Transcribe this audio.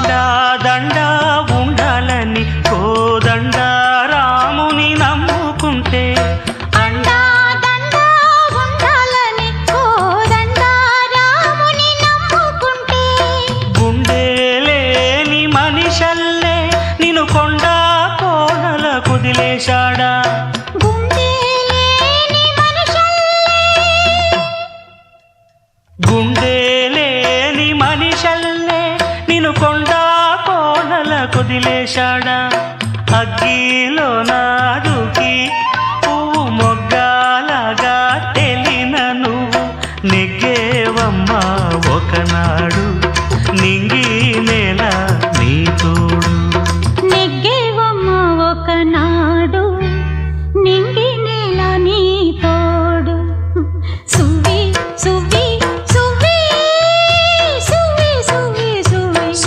అండా దండా ఉండాలని కోదండ రాముని నమ్ముకుంటే. అండా దండా ఉండాలని కోదండ రాముని నమ్ముకుంటే. గుండె లేని మనిషల్లే నిన్ను కొండా కోనల కుదిలేశాడా గుండె లేశాడా? అగ్గిలో నాదుకి పువ్వు మొగ్గాలగా తెలిన నువ్వు. నెగ్గేవమ్మా ఒకనాడు నింగి